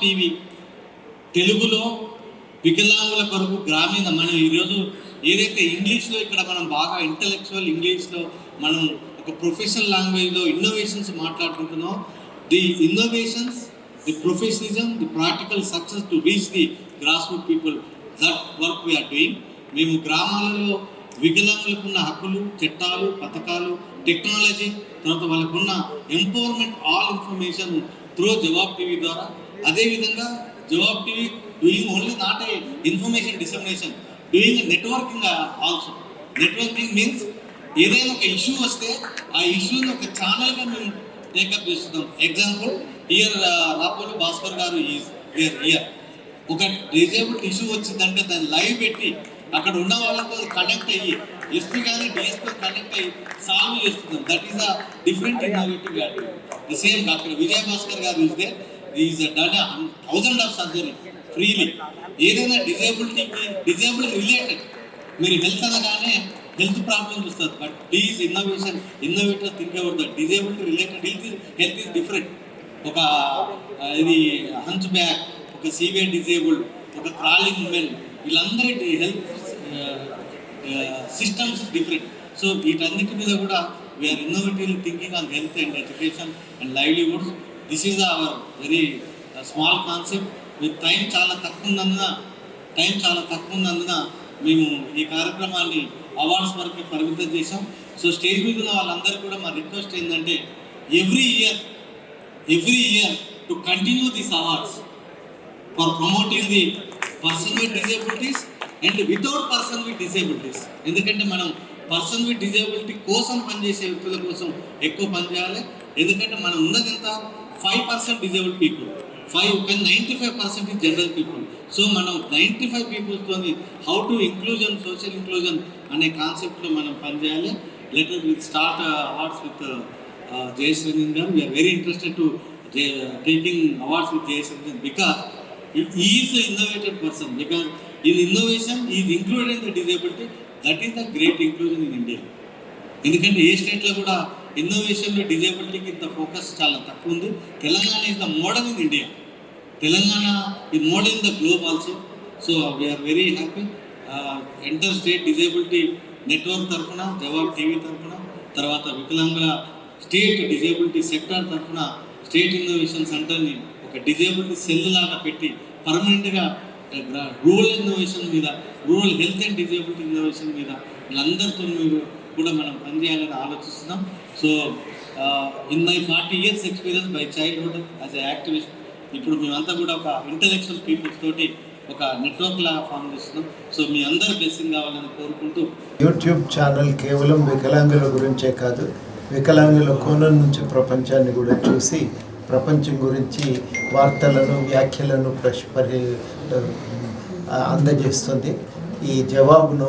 TV. తెలుగులో వికలాంగుల కొరకు గ్రామీణ మనం ఈరోజు ఏదైతే ఇంగ్లీష్లో ఇక్కడ మనం బాగా ఇంటలెక్చువల్ ఇంగ్లీష్లో మనం ఒక ప్రొఫెషనల్ లాంగ్వేజ్లో ఇన్నోవేషన్స్ మాట్లాడుకుంటున్నాం the innovations the professionalism the practical success to reach the grass root people that work we are doing మేము గ్రామాలలో వికలాంగులకు ఉన్న హక్కులు చట్టాలు పథకాలు టెక్నాలజీ తర్వాత వాళ్ళకున్న empowerment all information through Jawab TV ద్వారా అదేవిధంగా Jawab TV doing only not a information dissemination doing networking also networking means ఏదైనా ఒక ఇష్యూ వస్తే ఆ ఇష్యూని ఒక ఛానల్గా మేము టేకప్ చేస్తున్నాం. ఎగ్జాంపుల్ ఇయర్ రాపోలు భాస్కర్ గారు ఇయర్ ఇయర్ ఒక డిజేబుల్డ్ ఇష్యూ వచ్చిందంటే దాన్ని లైవ్ పెట్టి అక్కడ ఉన్న వాళ్ళతో కనెక్ట్ అయ్యి ఎస్పీ కానీ డిఎస్పీ కనెక్ట్ అయ్యి సాల్వ్ చేస్తున్నాం. That is a different innovative the same doctor Vijaya Bhaskar గారు ఇస్తే is done thousand of surgery freely ఏదైనా డిజేబిలిటీకి డిజేబుల్ రిలేటెడ్ మీరు హెల్త్ అనగానే హెల్త్ ప్రాబ్లమ్స్ వస్తుంది. But please innovation innovator think about that disability related health health is different ఒక ఇది hunch back ఒక సీవియర్ డిజేబుల్డ్ ఒక క్రాలింగ్ ఉమెన్ వీళ్ళందరి హెల్త్ సిస్టమ్స్ డిఫరెంట్ సో వీటన్నిటి మీద కూడా we are innovative thinking on health and education and livelihoods this is our very small concept with time చాలా తక్కువ ఉన్నందున టైం చాలా తక్కువ ఉన్నందున మేము ఈ కార్యక్రమాన్ని అవార్డ్స్ వరకు పరిమితం చేసాం సో స్టేజ్ మీద ఉన్న వాళ్ళందరూ కూడా మా రిక్వెస్ట్ ఏంటంటే every year every year to continue this awards for promoting the person with disabilities and without person with disabilities ఎందుకంటే మనం పర్సన్ విత్ డిజేబిలిటీ కోసం పనిచేసే వ్యక్తుల కోసం ఎక్కువ పనిచేయాలి ఎందుకంటే మనం ఉన్నదంతా five percent disable people five కానీ ninety five percent is general people so మనం ninety five పీపుల్స్తో how to inclusion social inclusion అనే కాన్సెప్ట్లో మనం పనిచేయాలి. Letter with start awards with Jayesh Ranjan గారు we are very interested to taking awards with Jayesh Ranjan because is innovated person because in innovation is included in the disability that is the great inclusion in India ఎందుకంటే ఏ స్టేట్లో కూడా ఇన్నోవేషన్లో డిజేబిలిటీకి ఇంత focus చాలా తక్కువ ఉంది. Telangana is the model in India Telangana ఈ model in the globe also so we are very happy enter state disability network తరఫున జవాబ్ టీవీ తరఫున తర్వాత వికలాంగుల స్టేట్ డిజేబిలిటీ సెక్టర్ తరఫున స్టేట్ ఇన్నోవేషన్ సెంటర్ని ఒక డిజేబిలిటీ సెల్ లాగా పెట్టి పర్మనెంట్గా రూరల్ ఇన్నోవేషన్ మీద rural health and disability innovation మీద వీళ్ళందరితో మీరు కూడా మనం పనిచేయాలని ఆలోచిస్తున్నాం. So in my forty years experience by childhood as a activist ఇప్పుడు మేమంతా కూడా ఒక ఇంటలెక్చువల్ పీపుల్స్ తోటి ఒక నెట్వర్క్ లాగా ఫామ్ చేస్తున్నాం. సో మీ అందరి బ్లెస్సింగ్ కావాలని కోరుకుంటూ యూట్యూబ్ ఛానల్ కేవలం వికలాంగుల గురించే కాదు వికలాంగుల కోణం నుంచి ప్రపంచాన్ని కూడా చూసి ప్రపంచం గురించి వార్తలను వ్యాఖ్యలను ప్రశ్ పరి అందజేస్తుంది. ఈ జవాబును